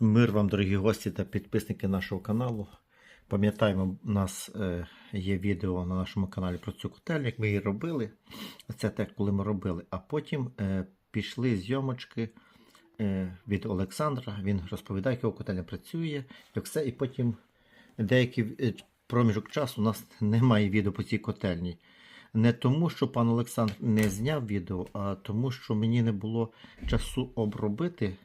Мир вам, дорогі гості та підписники нашого каналу. Пам'ятаємо, у нас е, є відео на нашому каналі про цю котельню, як ми її робили. Це те, коли ми робили. А потім е, пішли зйомочки е, від Олександра. Він розповідає, як його котельня працює, як все. І потім деякий проміжок часу у нас немає відео по цій котельні. Не тому, що пан Олександр не зняв відео, а тому, що мені не було часу обробити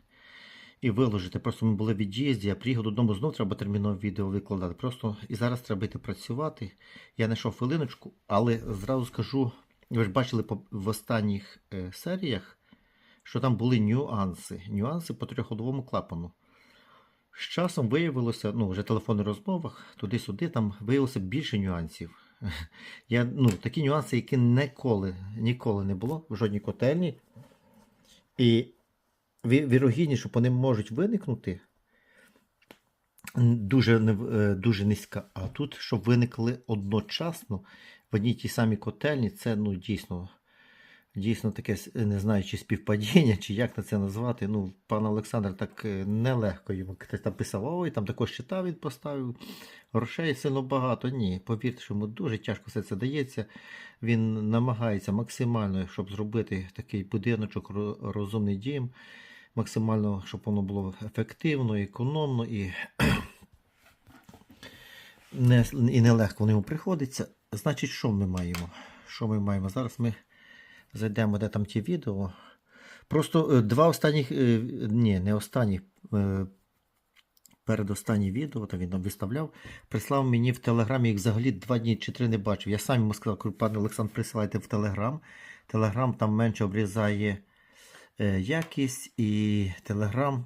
і виложити. Просто ми були в від'їзді, я приїхав додому, знов треба терміново відео викладати. Просто і зараз треба йти працювати. Я знайшов хвилиночку, але зразу скажу, ви ж бачили в останніх е, серіях, що там були нюанси. Нюанси по трьохходовому клапану. З часом виявилося, ну, вже в телефонних розмовах, туди-сюди, там виявилося більше нюансів. Я, ну, такі нюанси, які ніколи, ніколи не було в жодній котельні. І вірогідність, що вони можуть виникнути, дуже, е, дуже низька. А тут, щоб виникли одночасно в одній тій самій котельні, це ну, дійсно, дійсно таке, не знаю, чи співпадіння, чи як на це назвати. Ну, пан Олександр так е, нелегко йому там писав, ой, там також щита він поставив, грошей сильно багато. Ні, повірте, що йому дуже тяжко все це дається. Він намагається максимально, щоб зробити такий будиночок, розумний дім, максимально, щоб воно було ефективно, економно і, не, і нелегко йому приходиться. Значить, що ми маємо? Що ми маємо? Зараз ми зайдемо, де там ті відео. Просто е, два останніх, е, ні, не останні, е, передостанні відео, там він нам виставляв, прислав мені в Телеграмі, їх взагалі два дні чи три не бачив. Я сам йому сказав, пане Олександр, присилайте в Телеграм. Телеграм там менше обрізає якість, і Телеграм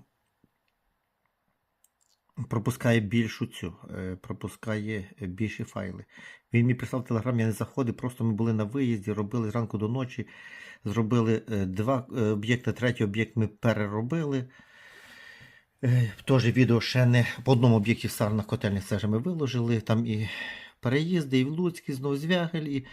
пропускає більшу цю, е, пропускає е, більші файли. Він мені прислав Телеграм, я не заходив, просто ми були на виїзді, робили зранку до ночі, зробили е, два е, об'єкти, третій об'єкт ми переробили. Е, Теж відео ще не по одному об'єкті в Сарнах котельні це ж ми виложили. Там і переїзди, і в Луцьк, і знову Звягель, і,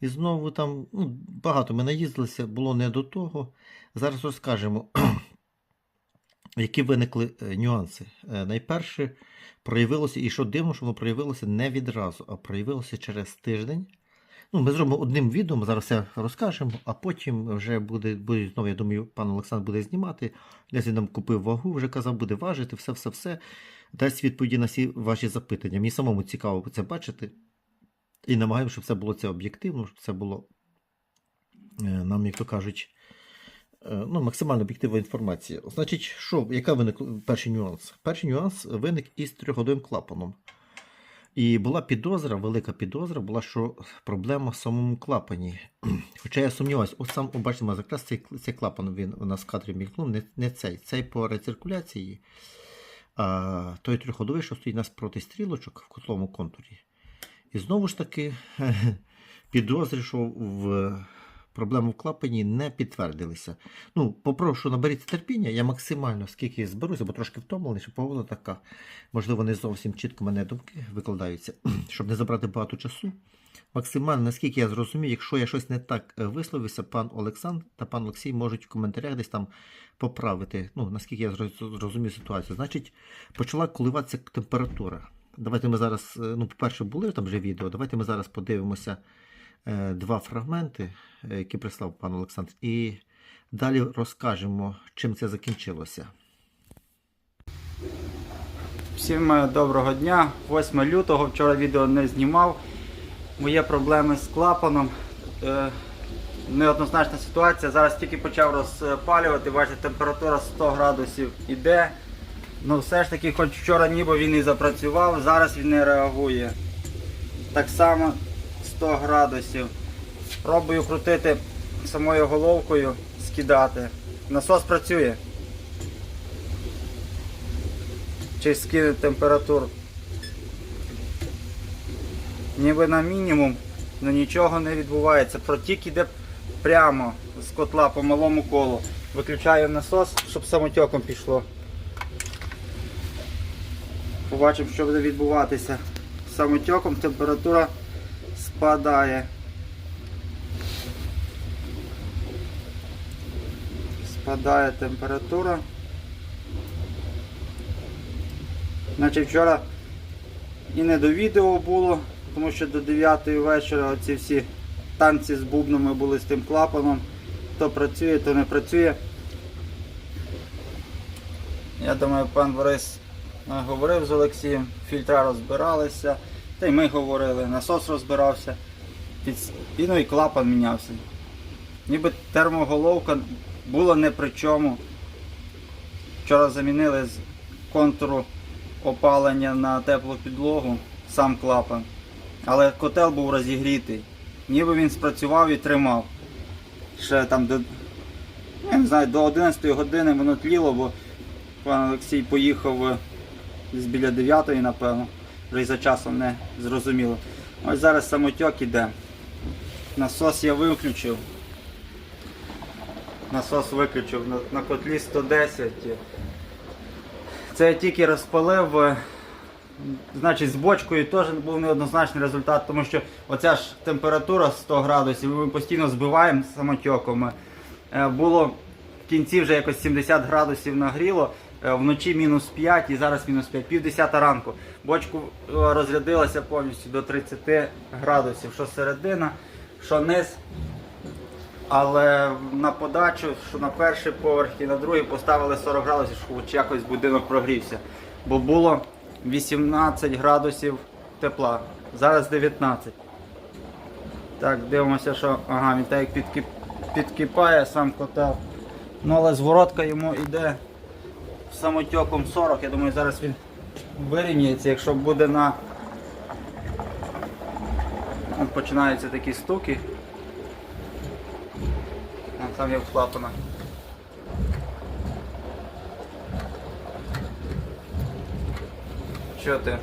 і знову там ну, багато ми наїздилися, було не до того. Зараз розкажемо, які виникли е, нюанси. Е, Найперше проявилося, і що дивно, що воно проявилося не відразу, а проявилося через тиждень. Ну, ми зробимо одним відео, ми зараз все розкажемо, а потім вже буде, буде знову, я думаю, пан Олександр буде знімати. Десь він нам купив вагу, вже казав, буде важити, все-все-все. Дасть відповіді на всі ваші запитання. Мені самому цікаво це бачити. І намагаємося, щоб це було це об'єктивно, щоб це було е, нам, як то кажуть, ну, максимально об'єктивна інформація. Значить, що, яка виник перший нюанс? Перший нюанс виник із трьохгодовим клапаном. І була підозра, велика підозра була, що проблема в самому клапані. Хоча я сумніваюся, ось сам, бачимо, якраз цей, цей клапан він у нас в кадрі мігнув, не, не цей, цей по рециркуляції, а той трьохходовий, що стоїть у нас проти стрілочок в котловому контурі. І знову ж таки, підозри, що в проблему в клапані не підтвердилися. Ну, попрошу, наберіться терпіння, я максимально скільки зберуся, бо трошки втомлений, що погода така. Можливо, не зовсім чітко мене думки викладаються, щоб не забрати багато часу. Максимально, наскільки я зрозумів, якщо я щось не так е, висловився, пан Олександр та пан Олексій можуть в коментарях десь там поправити. Ну, наскільки я зрозумів ситуацію. Значить, почала коливатися температура. Давайте ми зараз, е, ну, по-перше, були там вже відео. Давайте ми зараз подивимося два фрагменти, е, які прислав пан Олександр, і далі розкажемо, чим це закінчилося. Всім е, доброго дня. 8 лютого. Вчора відео не знімав. Мої проблеми з клапаном. Е, Неоднозначна ситуація. Зараз тільки почав розпалювати. Бачите, температура 100 градусів іде. Ну все ж таки, хоч вчора ніби він і запрацював, зараз він не реагує. Так само 100 градусів. Пробую крутити самою головкою, скидати. Насос працює. чи скине температуру. Ніби на мінімум, але нічого не відбувається. Протік іде прямо з котла по малому колу. Виключаю насос, щоб самотеком пішло. Побачимо, що буде відбуватися. Самотеком температура спадає. Спадає температура. Значить, вчора і не до відео було, тому що до 9 вечора ці всі танці з бубнами були з тим клапаном. То працює, то не працює. Я думаю, пан Борис е, говорив з Олексієм, фільтра розбиралися, та й ми говорили, насос розбирався, під- і, ну і клапан мінявся. Ніби термоголовка була не при чому. Вчора замінили з контуру опалення на теплу підлогу, сам клапан. Але котел був розігрітий. Ніби він спрацював і тримав. Ще там до, я не знаю, до 11 години воно тліло, бо пан Олексій поїхав десь біля 9 напевно. Вже за часом не зрозуміло. Ось зараз самотьок іде. Насос я виключив. Насос виключив на, на котлі 110. Це я тільки розпалив. е, Значить, з бочкою теж був неоднозначний результат, тому що оця ж температура 100 градусів, ми постійно збиваємо самотьоком. Е, Було в кінці вже якось 70 градусів нагріло, вночі мінус 5 і зараз мінус 5, пів 10 ранку. Бочку е, розрядилася повністю до 30 градусів, що середина, що низ. Але на подачу, що на перший поверх і на другий поставили 40 градусів, щоб хоч якось будинок прогрівся. Бо було 18 градусів тепла, зараз 19. Так, дивимося, що ага, він так підкип... підкипає сам котел. Ну але зворотка йому йде самотьоком 40. Я думаю, зараз він вирівняється, якщо буде на. От починаються такі стуки. Там є клапана. Що ти?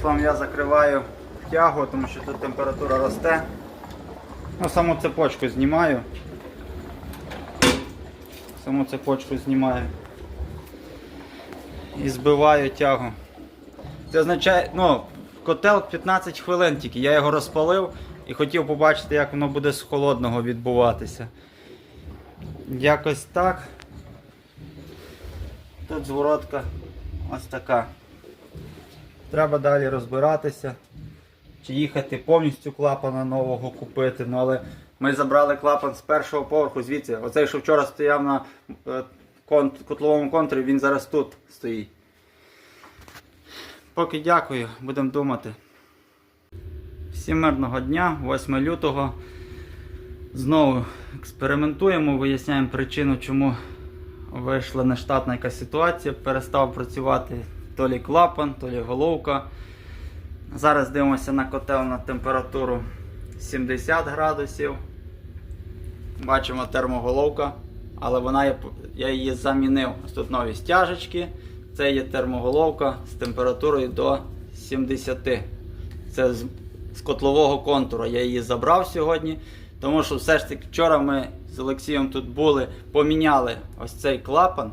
Словом, я закриваю тягу, тому що тут температура росте. Ну, саму цепочку знімаю. Саму цепочку знімаю. І збиваю тягу. Це означає, ну, котел 15 хвилин тільки. Я його розпалив і хотів побачити, як воно буде з холодного відбуватися. Якось так. Тут зворотка ось така. Треба далі розбиратися. Чи їхати повністю клапана нового купити. Ну, але ми забрали клапан з першого поверху звідси. Оцей, що вчора стояв на е, котловому контурі, він зараз тут стоїть. Поки дякую, будемо думати. Всім мирного дня, 8 лютого. Знову експериментуємо, виясняємо причину, чому вийшла нештатна якась ситуація. Перестав працювати то лі клапан, то лі головка. Зараз дивимося на котел на температуру 70 градусів. Бачимо термоголовка, але вона я її замінив. Тут нові стяжечки. Це є термоголовка з температурою до 70. Це з, з котлового контура. Я її забрав сьогодні. Тому що все ж таки вчора ми з Олексієм тут були, поміняли ось цей клапан.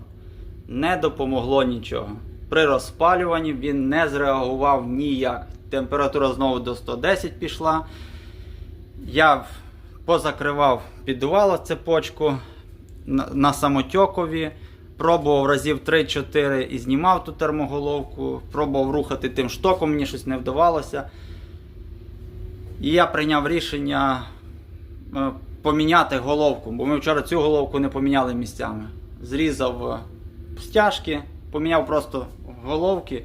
Не допомогло нічого. При розпалюванні він не зреагував ніяк. Температура знову до 110 пішла. Я позакривав, піддувало цепочку на, самотьокові. Пробував разів 3-4 і знімав ту термоголовку. Пробував рухати тим штоком, мені щось не вдавалося. І я прийняв рішення е, поміняти головку, бо ми вчора цю головку не поміняли місцями. Зрізав е, стяжки, поміняв просто головки.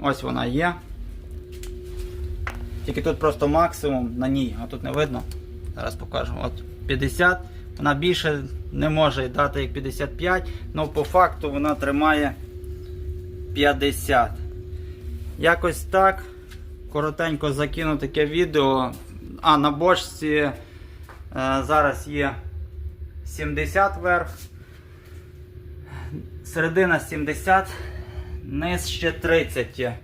Ось вона є. Тільки тут просто максимум на ній, а тут не видно. Зараз покажу. От 50. Вона більше не може дати як 55, але по факту вона тримає 50. Якось так. Коротенько закину таке відео. А на бочці е, зараз є 70 верх. Середина 70, низ ще 30. є.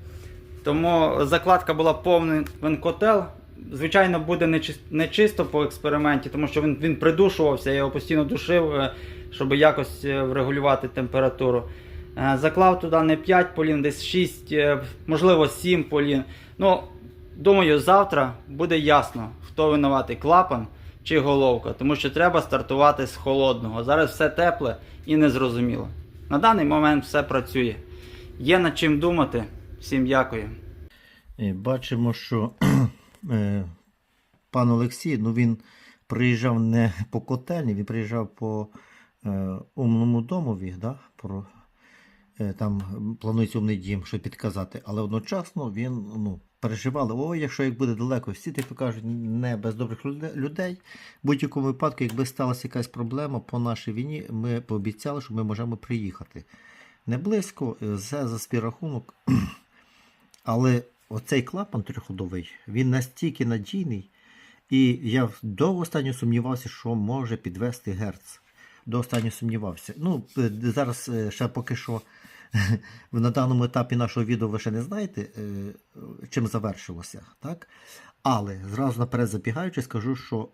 Тому закладка була повний котел. Звичайно, буде не чис- не чисто по експерименті, тому що він, він придушувався, я його постійно душив, е, щоб якось е, врегулювати температуру. Е, Заклав туди не 5 полін, десь 6, е, можливо 7 полін. Ну, думаю, завтра буде ясно, хто винуватий клапан чи головка, тому що треба стартувати з холодного. Зараз все тепле і незрозуміло. На даний момент все працює. Є над чим думати. Всім дякую. Е, Бачимо, що пан Олексій, ну він приїжджав не по котельні, він приїжджав по е, умному домові, да? Про, е, там планується умний дім, що підказати, але одночасно він ну, переживали, о, якщо як буде далеко, всі так кажуть, не без добрих людей. В будь-якому випадку, якби сталася якась проблема по нашій війні, ми пообіцяли, що ми можемо приїхати. Не близько, е, все за свій рахунок. Але оцей клапан трьохходовий, він настільки надійний, і я до останнього сумнівався, що може підвести герц. До останнього сумнівався. Ну, е, зараз е, ще поки що на даному етапі нашого відео ви ще не знаєте, е, чим завершилося. Так? Але зразу наперед забігаючи, скажу, що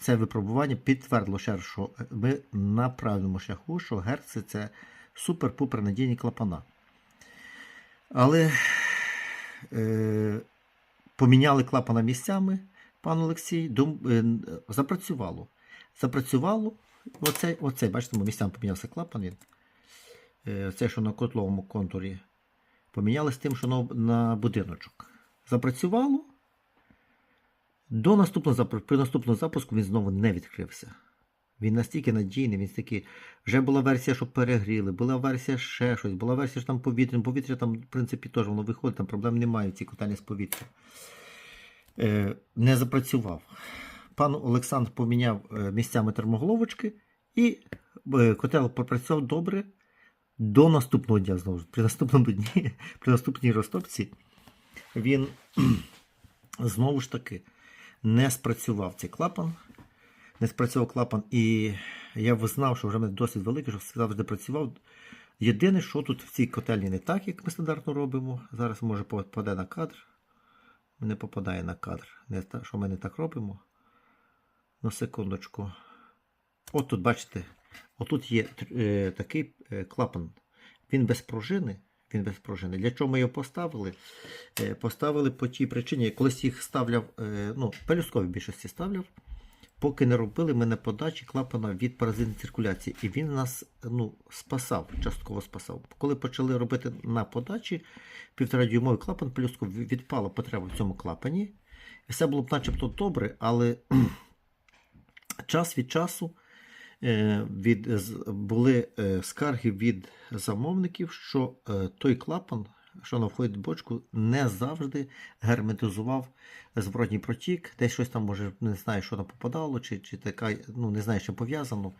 це випробування підтвердило ще що ми на правильному шляху, що герци це супер-пупер надійні клапана. Але поміняли клапана місцями, пан Олексій, е, запрацювало. Запрацювало. Оцей, оцей, бачите, місцями помінявся клапан. Він. Е, це, що на котловому контурі. Поміняли з тим, що на, на будиночок. Запрацювало. До наступного при наступному запуску він знову не відкрився. Він настільки надійний, він настільки. Вже була версія, що перегріли, була версія ще щось, була версія, що там повітря. Повітря там, в принципі, теж воно виходить, там проблем немає в цій котельні з повітря. Е, не запрацював. Пан Олександр поміняв е, місцями термоголовочки, і е, котел попрацював добре до наступного дня знову. При наступному дні, при наступній розтопці, він знову ж таки не спрацював цей клапан. Не спрацював клапан, і я знав, що вже мене досить великий, що завжди працював. Єдине, що тут в цій котельні не так, як ми стандартно робимо. Зараз може попаде на кадр. Не попадає на кадр. Не що ми не так робимо. Ну, секундочку. От тут, бачите, отут є е, такий е, клапан. Він без пружини. Він без пружини. Для чого ми його поставили? Е, поставили по тій причині, я колись їх ставляв, е, ну, пелюсткові в більшості ставляв. Поки не робили ми на подачі клапана від паразитної циркуляції. І він нас ну, спасав, частково спасав. Коли почали робити на подачі, півторадюймовий клапан пелюстку відпала потреба в цьому клапані. І все було б начебто добре, але час від часу е, від, були е, скарги від замовників, що е, той клапан, що на входить в бочку, не завжди герметизував зворотній протік. Десь щось там, може, не знаю, що там попадало, чи, чи така, ну не знаю, що пов'язано.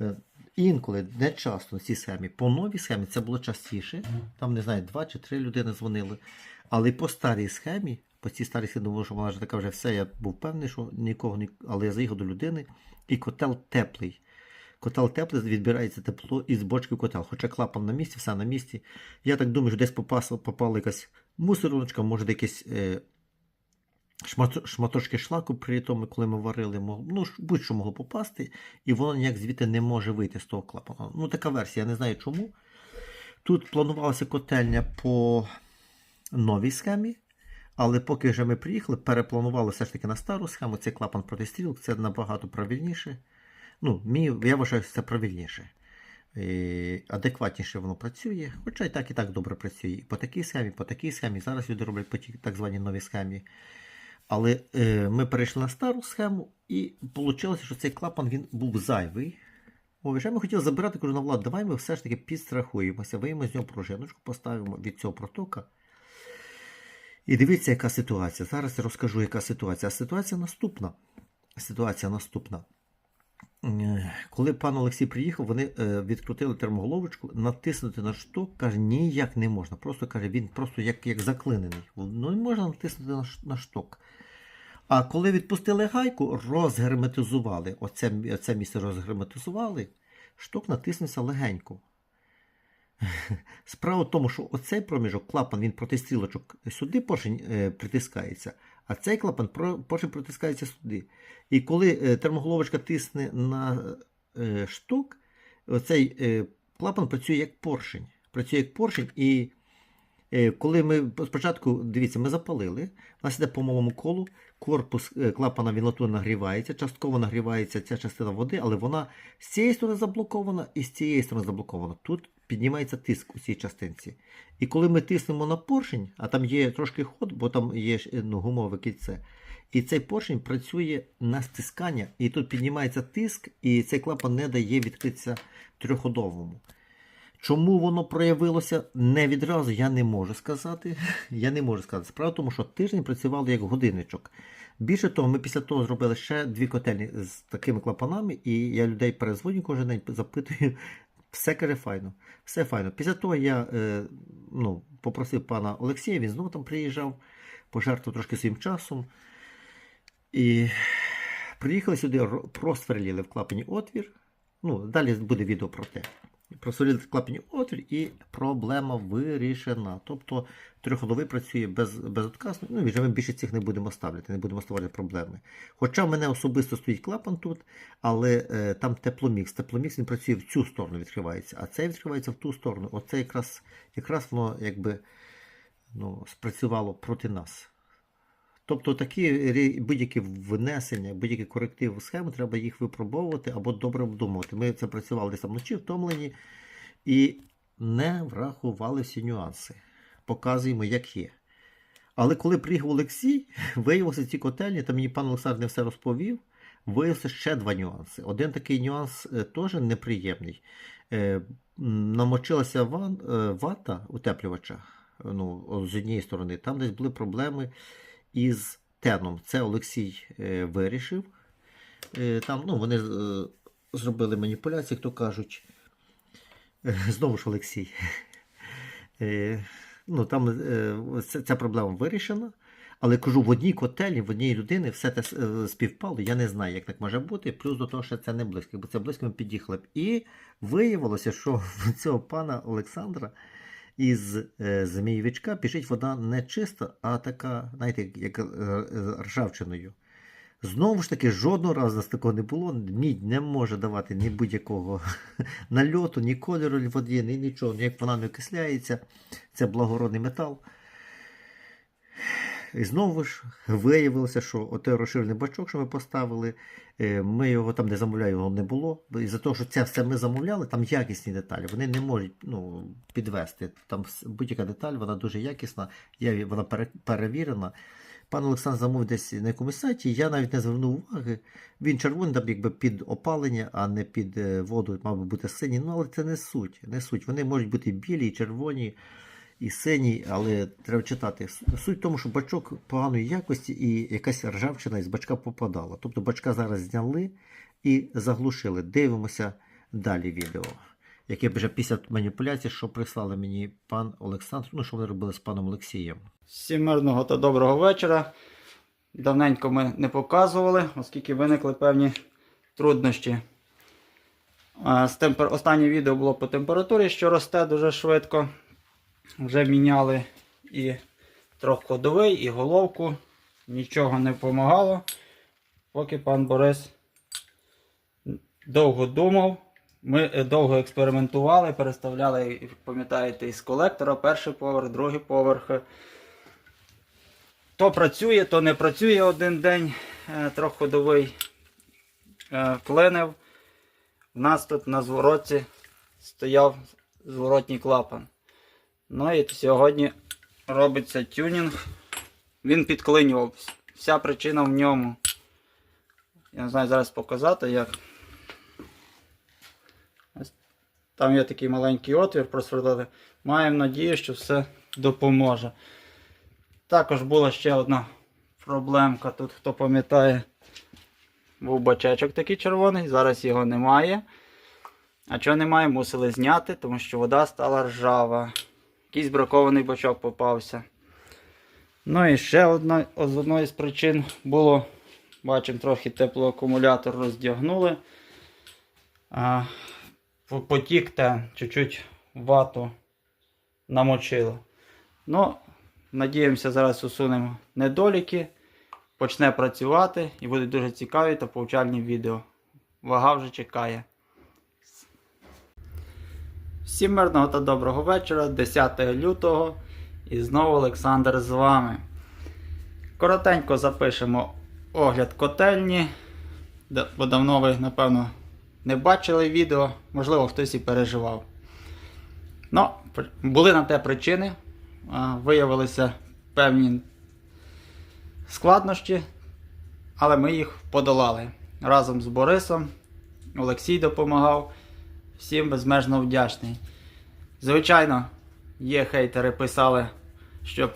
Е, Інколи, не часто на цій схемі. По новій схемі це було частіше. Там, не знаю, два чи три людини дзвонили. Але по старій схемі, по цій старій схемі, думаю, що вона вже така вже все, я був певний, що нікого. Але я заїхав до людини, і котел теплий. Котел теплий, відбирається тепло із бочки в котел. Хоча клапан на місці, все на місці. Я так думаю, що десь попала, попала якась мусорочка, може, якесь е, шматочки шлаку при тому, коли ми варили, ну, будь-що могло попасти, і воно ніяк звідти не може вийти з того клапана. Ну, така версія, я не знаю чому. Тут планувалася котельня по новій схемі, але поки вже ми приїхали, перепланували все ж таки на стару схему. Цей клапан протистрілок, це набагато правильніше. Ну, мені, я вважаю, що це правильніше. Е, адекватніше воно працює, хоча і так і так добре працює. І по такій схемі, по такій схемі. Зараз люди роблять по так званій новій схемі. Але е, ми перейшли на стару схему, і вийшло, що цей клапан він був зайвий. Вже ми хотіли забирати, кажу на давай ми все ж таки підстрахуємося, виймемо з нього пружиночку, поставимо від цього протока. І дивіться, яка ситуація. Зараз я розкажу, яка ситуація. А ситуація наступна. Ситуація наступна. Е, Коли пан Олексій приїхав, вони е, відкрутили термоголовочку, натиснути на шток, каже, ніяк не можна. Просто каже, він просто як, як заклинений. Ну не можна натиснути на, шток. А коли відпустили гайку, розгерметизували. Оце, оце місце розгерметизували, шток натиснувся легенько. Справа в тому, що оцей проміжок, клапан, він проти стрілочок сюди поршень е, притискається, а цей клапан потім поршень притискається сюди. І коли е, термоголовочка тисне на штук, шток, оцей е, клапан працює як поршень. Працює як поршень, і е, коли ми спочатку, дивіться, ми запалили, у нас йде по малому колу. Корпус е, клапана він нагрівається, частково нагрівається ця частина води, але вона з цієї сторони заблокована і з цієї сторони заблокована. Тут піднімається тиск у цій частинці. І коли ми тиснемо на поршень, а там є трошки ход, бо там є е, ну, гумове кільце, і цей поршень працює на стискання, і тут піднімається тиск, і цей клапан не дає відкритися трьохходовому. Чому воно проявилося не відразу, я не можу сказати. Я не можу сказати. Справа в тому, що тиждень працювало як годинничок. Більше того, ми після того зробили ще дві котельні з такими клапанами, і я людей перезвоню кожен день, запитую, все каже файно, все файно. Після того я е, ну, попросив пана Олексія, він знову там приїжджав, пожертвував трошки своїм часом. І приїхали сюди, ро- просверлили в клапані отвір. Ну, далі буде відео про те. Просверлили в клапані отвір і проблема вирішена. Тобто трьохходовий працює без, безотказно. Ну, вже ми більше цих не будемо ставляти, не будемо створювати проблеми. Хоча в мене особисто стоїть клапан тут, але е, там тепломікс. Тепломікс він працює в цю сторону, відкривається, а цей відкривається в ту сторону. Оце якраз, якраз воно якби ну, спрацювало проти нас. Тобто такі будь-які внесення, будь-які корективи в схему, треба їх випробовувати або добре обдумувати. Ми це працювали десь вночі, втомлені, і не врахували всі нюанси. Показуємо, як є. Але коли приїхав Олексій, виявилося ці котельні, там мені пан Олександр не все розповів. Виявилося ще два нюанси. Один такий нюанс е, теж неприємний. Е, намочилася е, вата утеплювача ну, з однієї сторони, там десь були проблеми із теном. Це Олексій е, вирішив. Е, там, ну, вони е, зробили маніпуляції, хто кажуть. Знову ж Олексій. Ну, там ця, проблема вирішена. Але кажу, в одній котельні, в одній людини все це е, співпало. Я не знаю, як так може бути. Плюс до того, що це не близько, бо це близько ми під'їхали б. І виявилося, що цього пана Олександра із е, Змієвичка біжить вода не чиста, а така, знаєте, як е, ржавчиною. Знову ж таки, жодного разу нас такого не було. Мідь не може давати ні будь-якого нальоту, ні кольору води, ні нічого. Як вона не окисляється, це благородний метал. І знову ж виявилося, що отой розширений бачок, що ми поставили, е, ми його там, де замовляли, його не було. Бо Із-за того, що це все ми замовляли, там якісні деталі. Вони не можуть ну, підвести. Там будь-яка деталь, вона дуже якісна, вона перевірена. Пан Олександр замовив десь на якомусь сайті, я навіть не звернув уваги. Він червоний, там якби під опалення, а не під е, воду, мав би бути синій. Ну, але це не суть. Не суть. Вони можуть бути білі, червоні, і синій, але треба читати. Суть в тому, що бачок поганої якості і якась ржавчина із бачка попадала. Тобто бачка зараз зняли і заглушили. Дивимося далі відео. Яке вже після маніпуляцій, що прислали мені пан Олександр, ну що вони робили з паном Олексієм. Всім мирного та доброго вечора. Давненько ми не показували, оскільки виникли певні труднощі. Останнє відео було по температурі, що росте дуже швидко. Вже міняли і трьохходовий, і головку. Нічого не допомагало. Поки пан Борис довго думав. Ми е, довго експериментували, переставляли, пам'ятаєте, із колектора перший поверх, другий поверх. То працює, то не працює один день е, трьохходовий е, клинив. У нас тут на звороті стояв зворотній клапан. Ну і сьогодні робиться тюнінг. Він підклинював. Вся причина в ньому. Я не знаю зараз показати як. Там є такий маленький отвір просверлили. Маємо надію, що все допоможе. Також була ще одна проблемка. Тут, хто пам'ятає, був бачечок такий червоний, зараз його немає. А чого немає, мусили зняти, тому що вода стала ржава. Якийсь бракований бачок попався. Ну і ще одна з одної з причин було, бачимо, трохи теплоакумулятор роздягнули. А, потік те чуть-чуть вату намочило. Ну, надіємося, зараз усунемо недоліки, почне працювати і будуть дуже цікаві та повчальні відео. Вага вже чекає. Всім мирного та доброго вечора, 10 лютого. І знову Олександр з вами. Коротенько запишемо огляд котельні. Бо давно ви, напевно, не бачили відео, можливо, хтось і переживав. Ну, були на те причини. Виявилися певні складнощі, але ми їх подолали разом з Борисом. Олексій допомагав. Всім безмежно вдячний. Звичайно, є хейтери писали, що е,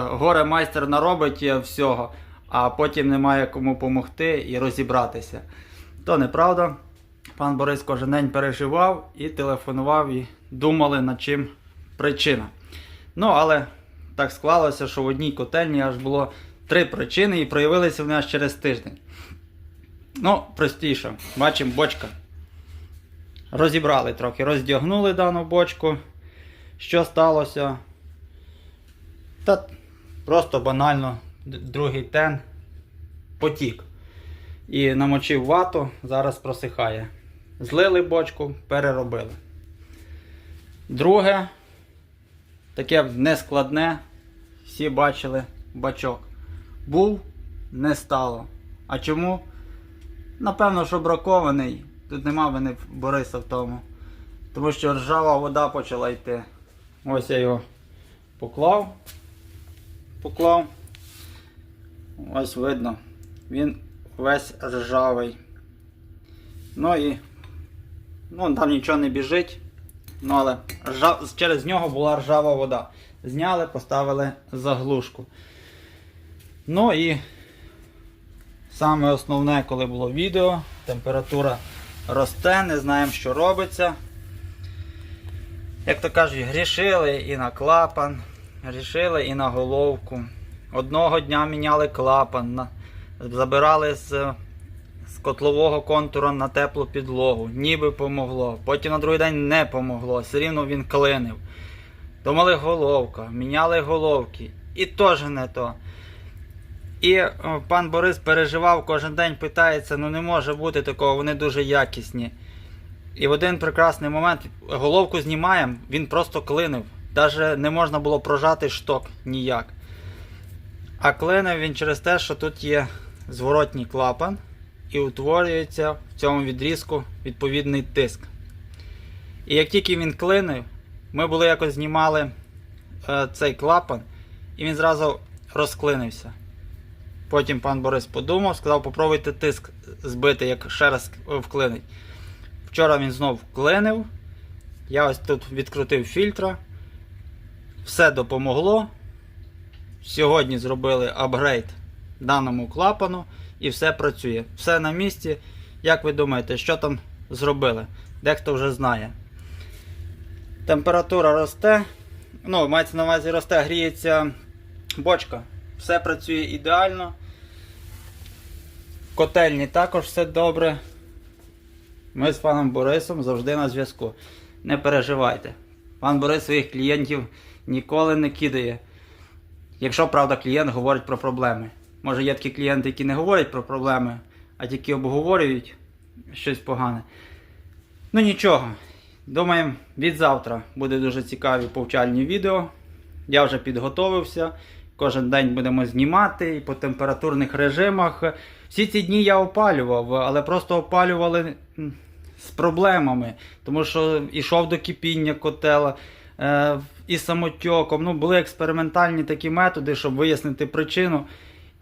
горе майстер наробить е, всього, а потім немає кому допомогти і розібратися. То неправда. Пан Борис кожен день переживав і телефонував, і думали, над чим причина. Ну, але так склалося, що в одній котельні аж було три причини і проявилися вони аж через тиждень. Ну, простіше. Бачимо, бочка. Розібрали трохи, роздягнули дану бочку. Що сталося? Та просто банально другий тен потік. І намочив вату, зараз просихає. Злили бочку, переробили. Друге, таке нескладне, всі бачили бачок. Був, не стало. А чому? Напевно, що бракований. Тут нема вини Бориса в тому. Тому що ржава вода почала йти. Ось я його поклав. Поклав. Ось видно. Він весь ржавий. Ну і. Ну, там нічого не біжить. Ну, але ржа... через нього була ржава вода. Зняли, поставили заглушку. Ну і саме основне, коли було відео, температура росте, не знаємо, що робиться. Як то кажуть, грішили і на клапан, грішили і на головку. Одного дня міняли клапан, забирали з, з котлового контура на теплу підлогу, ніби помогло. Потім на другий день не помогло, все рівно він клинив. Думали головка, міняли головки. І теж не то. І е, пан Борис переживав кожен день, питається, ну не може бути такого, вони дуже якісні. І в один прекрасний момент головку знімаємо, він просто клинив. Навіть не можна було прожати шток ніяк. А клинив він через те, що тут є зворотній клапан і утворюється в цьому відрізку відповідний тиск. І як тільки він клинив, ми були якось знімали е, цей клапан, і він зразу розклинився. Потім пан Борис подумав, сказав, попробуйте тиск збити, як ще раз вклинить. Вчора він знов вклинив. Я ось тут відкрутив фільтра. Все допомогло. Сьогодні зробили апгрейд даному клапану і все працює. Все на місці. Як ви думаєте, що там зробили? Дехто вже знає. Температура росте. Ну, мається на увазі росте, гріється бочка. Все працює ідеально. Котельні також все добре. Ми з паном Борисом завжди на зв'язку. Не переживайте. Пан Борис своїх клієнтів ніколи не кидає. Якщо, правда, клієнт говорить про проблеми. Може є такі клієнти, які не говорять про проблеми, а тільки обговорюють щось погане. Ну нічого. Думаємо, від завтра буде дуже цікаві повчальні відео. Я вже підготовився. Кожен день будемо знімати і по температурних режимах. Всі ці дні я опалював, але просто опалювали з проблемами. Тому що йшов до кипіння котела е, і самотьоком. Ну, були експериментальні такі методи, щоб вияснити причину.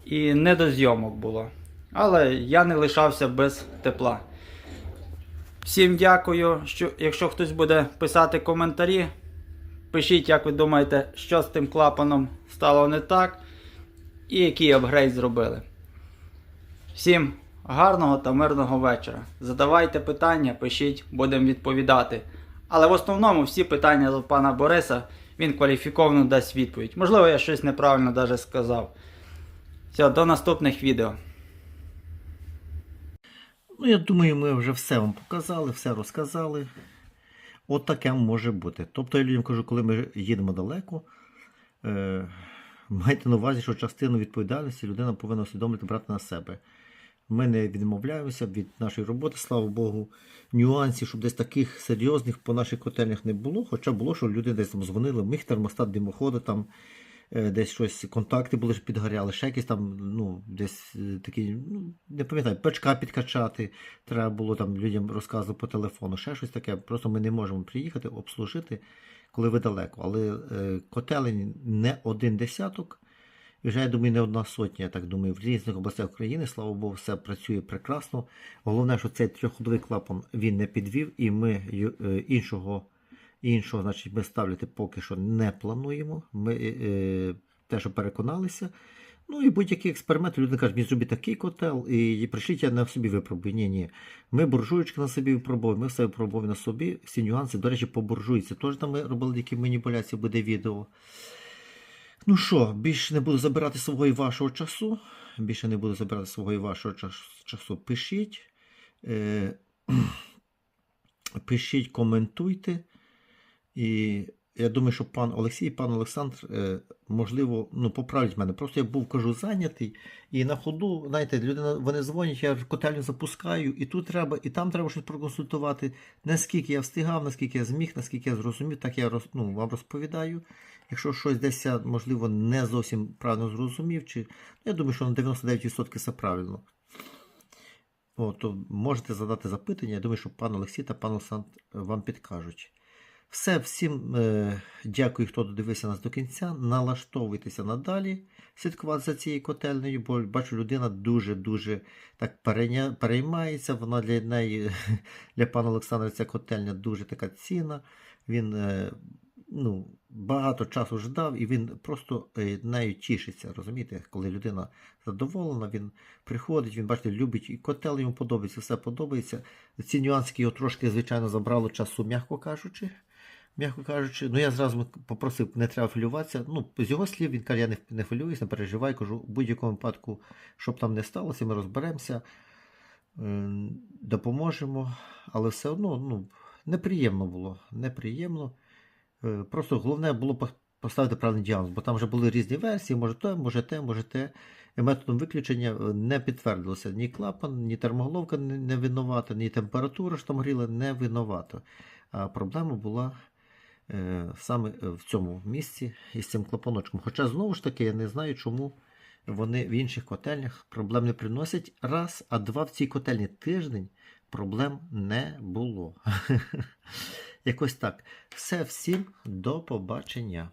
І не до зйомок було. Але я не лишався без тепла. Всім дякую. Що, якщо хтось буде писати коментарі, пишіть, як ви думаєте, що з тим клапаном стало не так і який апгрейд зробили. Всім гарного та мирного вечора. Задавайте питання, пишіть, будемо відповідати. Але в основному всі питання до пана Бориса він кваліфіковано дасть відповідь. Можливо, я щось неправильно даже сказав. Все, до наступних відео. Ну, я думаю, ми вже все вам показали, все розказали. От таке може бути. Тобто я людям кажу, коли ми їдемо далеко, майте на увазі, що частину відповідальності людина повинна усвідомити брати на себе. Ми не відмовляємося від нашої роботи, слава Богу. Нюансів, щоб десь таких серйозних по наших котельнях не було. Хоча було, що люди десь там дзвонили, міг термостат димоходу там е, десь щось, контакти були підгоряли, ще якісь там, ну, десь е, такі, ну, не пам'ятаю, печка підкачати, треба було там людям розказувати по телефону, ще щось таке. Просто ми не можемо приїхати, обслужити, коли ви далеко. Але е, котелень не один десяток. І вже, я думаю, не одна сотня, я так думаю, в різних областях України, слава Богу, все працює прекрасно. Головне, що цей трьохходовий клапан він не підвів, і ми е, іншого, іншого значить, ми ставляти поки що не плануємо. Ми е, е, те, що переконалися. Ну і будь-який експеримент, люди кажуть, мені зробіть такий котел, і прийшліть, я на собі випробую. Ні, ні. Ми буржуєчки на собі випробуємо, ми все випробуємо на собі, всі нюанси. До речі, по буржуйці теж там ми робили які маніпуляції, буде відео. Ну що, більше не буду забирати свого і вашого часу. Більше не буду забирати свого і вашого часу. Пишіть. Е, пишіть, коментуйте. І я думаю, що пан Олексій і пан Олександр, е, можливо, ну, поправлять мене. Просто я був, кажу, зайнятий. І на ходу, знаєте, людина, вони дзвонять, я котельню запускаю, і тут треба, і там треба щось проконсультувати. Наскільки я встигав, наскільки я зміг, наскільки я зрозумів, так я ну, вам розповідаю. Якщо щось десь я, можливо, не зовсім правильно зрозумів, чи я думаю, що на 99% все правильно. О, то можете задати запитання. Я думаю, що пан Олексій та пан Олександр вам підкажуть. Все, всім е, дякую, хто додивився нас до кінця. Налаштовуйтеся надалі, слідкувати за цією котельнею, бо бачу, людина дуже-дуже так перейня, переймається. Вона для неї, для пана Олександра, ця котельня дуже така цінна. Він е, ну, багато часу ждав, і він просто е, нею тішиться. Розумієте, коли людина задоволена, він приходить, він бачите, любить і котел йому подобається, все подобається. Ці нюансики його трошки, звичайно, забрало часу, м'яко кажучи. М'яко кажучи, ну я зразу попросив, не треба хвилюватися. Ну, з його слів, він каже, я не, не хвилююсь, не переживай, кажу, у будь-якому випадку, щоб там не сталося, ми розберемося, е, допоможемо. Але все одно ну, неприємно було. Неприємно. Е, Просто головне було поставити правильний діагноз, бо там вже були різні версії, може те, може те, може те. І методом виключення е, не підтвердилося ні клапан, ні термоголовка не винувата, ні температура, що там горіла, не винувата. А проблема була саме е, в цьому місці із цим клапаночком. Хоча, знову ж таки, я не знаю, чому вони в інших котельнях проблем не приносять. Раз, а два в цій котельні тиждень проблем не було. Якось так. Все, всім до побачення.